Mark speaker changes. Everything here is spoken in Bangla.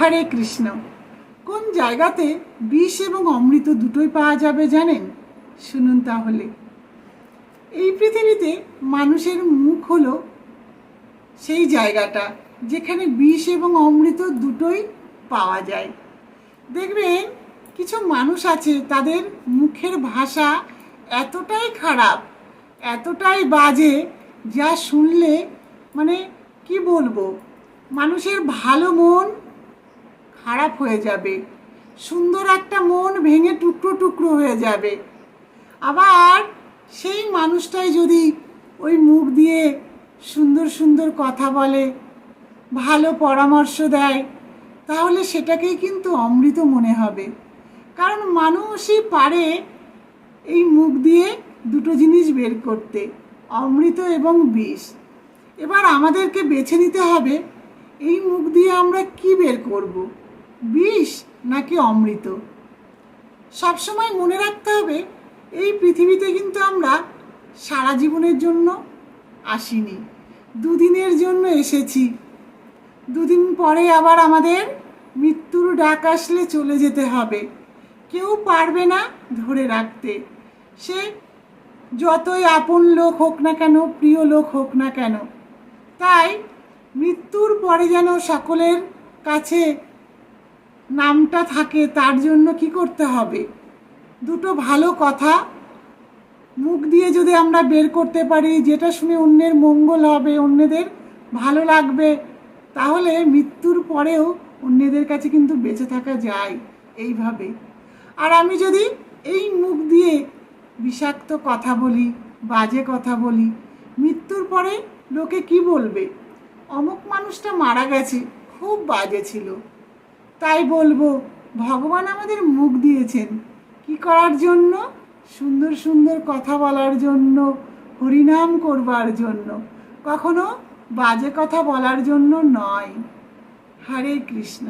Speaker 1: হরে কৃষ্ণ। কোন জায়গাতে বিষ এবং অমৃত দুটোই পাওয়া যাবে জানেন? শুনুন তাহলে। এই পৃথিবীতে মানুষের মুখ হলো সেই জায়গাটা যেখানে বিষ এবং অমৃত দুটোই পাওয়া যায়। দেখবেন, কিছু মানুষ আছে তাদের মুখের ভাষা এতটাই খারাপ, এতটাই বাজে, যা শুনলে মানে কি বলব? মানুষের ভালো মন খারাপ হয়ে যাবে। সুন্দর একটা মন ভেঙে টুকরো টুকরো হয়ে যাবে। আবার সেই মানুষটাই যদি ওই মুখ দিয়ে সুন্দর সুন্দর কথা বলে, ভালো পরামর্শ দেয়, তাহলে সেটাকেই কিন্তু অমৃত মনে হবে। কারণ মানুষই পারে এই মুখ দিয়ে দুটো জিনিস বের করতে, অমৃত এবং বিষ। এবার আমাদেরকে বেছে নিতে হবে, এই মুখ দিয়ে আমরা কি বের করব? বিষ নাকি অমৃত? সবসময় মনে রাখতে হবে, এই পৃথিবীতে কিন্তু আমরা সারা জীবনের জন্য আসিনি। দুদিনের জন্য এসেছি। দুদিন পরে আবার আমাদের মৃত্যুর ডাক আসলে চলে যেতে হবে। কেউ পারবে না ধরে রাখতে। সে যতই আপন লোক হোক না কেন, প্রিয় লোক হোক না কেন, তাই মৃত্যুর পরে যেন সকলের কাছে নামটা থাকে, তার জন্য কি করতে হবে? দুটো ভালো কথা। মুখ দিয়ে যদি আমরা বের করতে পারি, যেটা শুনে অন্যের মঙ্গল হবে, অন্যদের ভালো লাগবে, তাহলে মৃত্যুর পরেও অন্যদের কাছে কিন্তু বেঁচে থাকা যায় এইভাবে। আর আমি যদি এই মুখ দিয়ে বিষাক্ত কথা বলি, বাজে কথা বলি, মৃত্যুর পরে লোকে কি বলবে? অমুক মানুষটা মারা গেছে, খুব বাজে ছিল। তাই বলব, ভগবান আমাদের মুখ দিয়েছেন। কি করার জন্য? সুন্দর সুন্দর কথা বলার জন্য, হরিনাম করবার জন্য। কখনো বাজে কথা বলার জন্য নয়। হরে কৃষ্ণ।